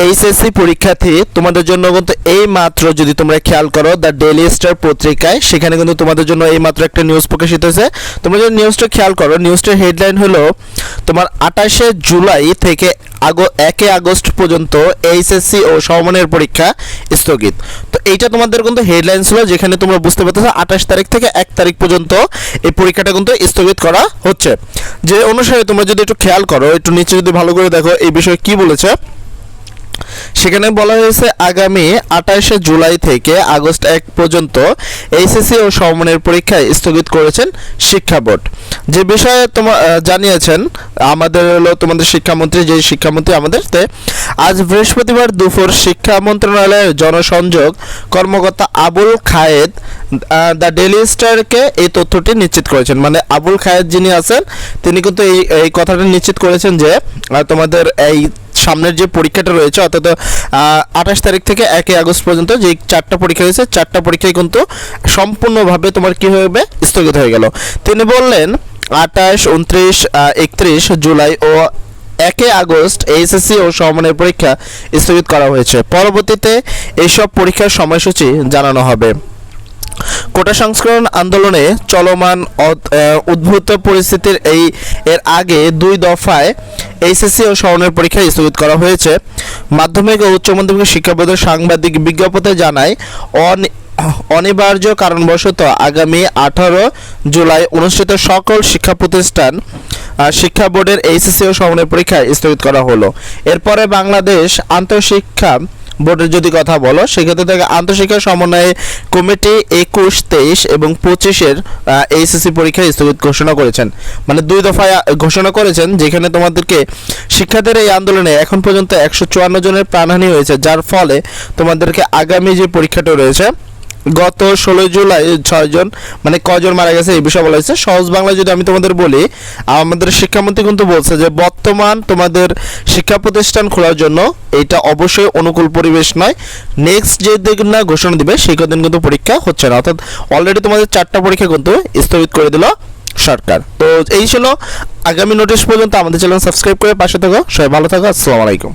HSC পরীক্ষার্থী, তোমাদের জন্য কিন্তু এই মাত্র যদি তোমরা খেয়াল করো দ্য ডেইলি স্টার পত্রিকায়, সেখানে কিন্তু তোমাদের জন্য এই মাত্র একটা নিউজ প্রকাশিত হয়েছে। তোমরা যদি নিউজটা খেয়াল করো নিউজটার হেডলাইন হলো, তোমার আঠাশে জুলাই থেকে আগো, একে আগস্ট পর্যন্ত এইচএসসি ও সমমানের পরীক্ষা স্থগিত। তো এইটা তোমাদের কিন্তু হেডলাইন ছিল যেখানে তোমরা বুঝতে পারতেছো আঠাশ তারিখ থেকে এক তারিখ পর্যন্ত এই পরীক্ষাটা কিন্তু স্থগিত করা হচ্ছে। যে অনুসারে তোমরা যদি একটু খেয়াল করো, একটু নিচে যদি ভালো করে দেখো, এই বিষয়ে কি বলেছে সেখানে বলা হয়েছে, আগামী আঠাশে জুলাই থেকে আগস্ট এক পর্যন্ত এইচএসসি ও সমমানের পরীক্ষা স্থগিত করেছেন শিক্ষা বোর্ড। যে বিষয়ে তোমার জানিয়েছেন, আমাদের হলো তোমাদের শিক্ষামন্ত্রী, যে শিক্ষামন্ত্রী আমাদের আজ বৃহস্পতিবার দুপুর শিক্ষা মন্ত্রণালয়ের জনসংযোগ কর্মকর্তা আবুল খায়েদ দ্য ডেলি স্টারকে এই তথ্যটি নিশ্চিত করেছেন। মানে আবুল খায়েদ যিনি আছেন, তিনি কিন্তু এই এই কথাটা নিশ্চিত করেছেন যে তোমাদের এই সামনের যে পরীক্ষাটা রয়েছে, অর্থাৎ আঠাশ তারিখ থেকে একই আগস্ট পর্যন্ত যে চারটা পরীক্ষা হয়েছে, চারটা পরীক্ষায় কিন্তু সম্পূর্ণভাবে তোমার কি হবে স্থগিত হয়ে গেল। তিনি বললেন, আঠাশ, উনত্রিশ একত্রিশ, জুলাই ও একে আগস্ট এইচএসসি ও সমমানের পরীক্ষা স্থগিত করা হয়েছে। পরবর্তীতে এইসব পরীক্ষার সময়সূচি জানানো হবে। কোটা সংস্করণ আন্দোলনে চলমান উদ্ভূত পরিস্থিতির এই, এর আগে দুই দফায় এইচএসসি ও স্মরণের পরীক্ষা স্থগিত করা হয়েছে। মাধ্যমিক ও উচ্চ মাধ্যমিক শিক্ষা বোর্ডের সাংবাদিক বিজ্ঞপ্তিতে জানায়, অনি- অনিবার্য কারণবশত আগামী আঠারো জুলাই অনুষ্ঠিত সকল শিক্ষা প্রতিষ্ঠান শিক্ষা বোর্ডের এইচএসসি ও সমনের পরীক্ষা স্থগিত করা হলো। এরপরে বাংলাদেশ আন্তঃশিক্ষা বোর্ডের যদি কথা বলো, সেক্ষেত্রে থেকে আন্তঃশিক্ষা সমন্বয় কমিটি একুশ, তেইশ এবং পঁচিশের এইচএসসি পরীক্ষা স্থগিত ঘোষণা করেছেন। মানে দুই দফায় ঘোষণা করেছেন, যেখানে তোমাদেরকে শিক্ষার্থীর এই আন্দোলনে এখন পর্যন্ত একশো চুয়ান্ন জনের প্রাণহানি হয়েছে, যার ফলে তোমাদেরকে আগামী যে পরীক্ষাটা রয়েছে গত ষোলোই জুলাই ছয়জন মানে কজন মারা গেছে এই বিষয়ে বলা হয়েছে। সহজ বাংলায় যদি আমি তোমাদের বলি, আমাদের শিক্ষামন্ত্রী কিন্তু বলছে যে, বর্তমান তোমাদের শিক্ষা প্রতিষ্ঠান খোলার জন্য এটা অবশ্যই অনুকূল পরিবেশ নয়। নেক্সট যে দিন না ঘোষণা দিবে, সেই কদিন কিন্তু পরীক্ষা হচ্ছে না। অর্থাৎ অলরেডি তোমাদের চারটা পরীক্ষা কিন্তু স্থগিত করে দিল সরকার। তো এই ছিল আগামী নোটিশ পর্যন্ত আমাদের চ্যানেল সাবস্ক্রাইব করে পাশে থাকো। সবাই ভালো থাকো। আসসালামু আলাইকুম।